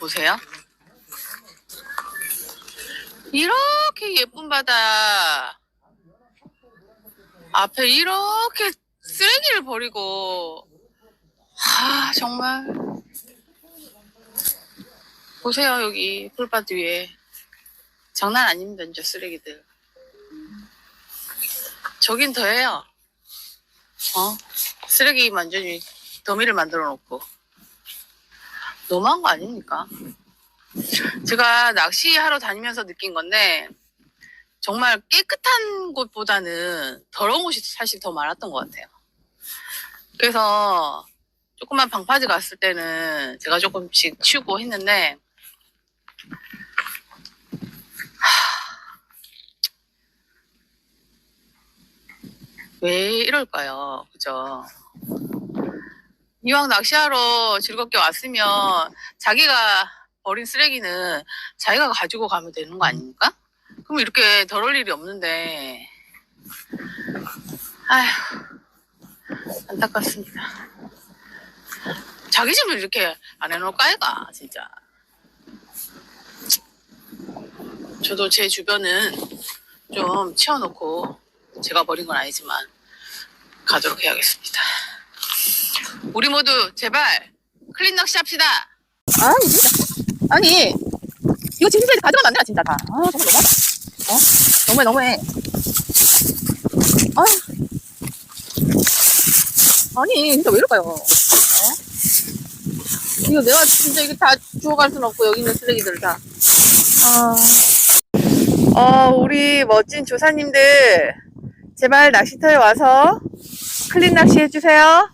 보세요. 이렇게 예쁜 바다. 앞에 이렇게 쓰레기를 버리고. 아 정말. 보세요 여기 풀밭 위에. 장난 아닙니다 진짜 쓰레기들. 저긴 더해요. 어? 쓰레기 완전히 더미를 만들어 놓고 너무한 거 아닙니까? 제가 낚시하러 다니면서 느낀 건데 정말 깨끗한 곳보다는 더러운 곳이 사실 더 많았던 것 같아요. 그래서 조그만 방파제 갔을 때는 제가 조금씩 치우고 했는데 하, 왜 이럴까요? 그죠? 이왕 낚시하러 즐겁게 왔으면 자기가 버린 쓰레기는 자기가 가지고 가면 되는 거 아닙니까? 그럼 이렇게 더러울 일이 없는데 아휴 안타깝습니다. 자기 집을 이렇게 안 해놓을까 얘가 진짜. 저도 제 주변은 좀 치워놓고 제가 버린 건 아니지만 가도록 해야겠습니다. 우리 모두 제발 클린 낚시 합시다. 아니 진짜 아니 이거 진짜 가져가면 안 돼, 진짜 다. 아 정말 너무하다. 어? 너무해 너무해. 아 아니 진짜 왜 이럴까요? 어? 이거 내가 진짜 이거 다 주워갈 순 없고 여기 있는 쓰레기들 다. 아. 어 우리 멋진 조사님들 제발 낚시터에 와서 클린 낚시 해주세요.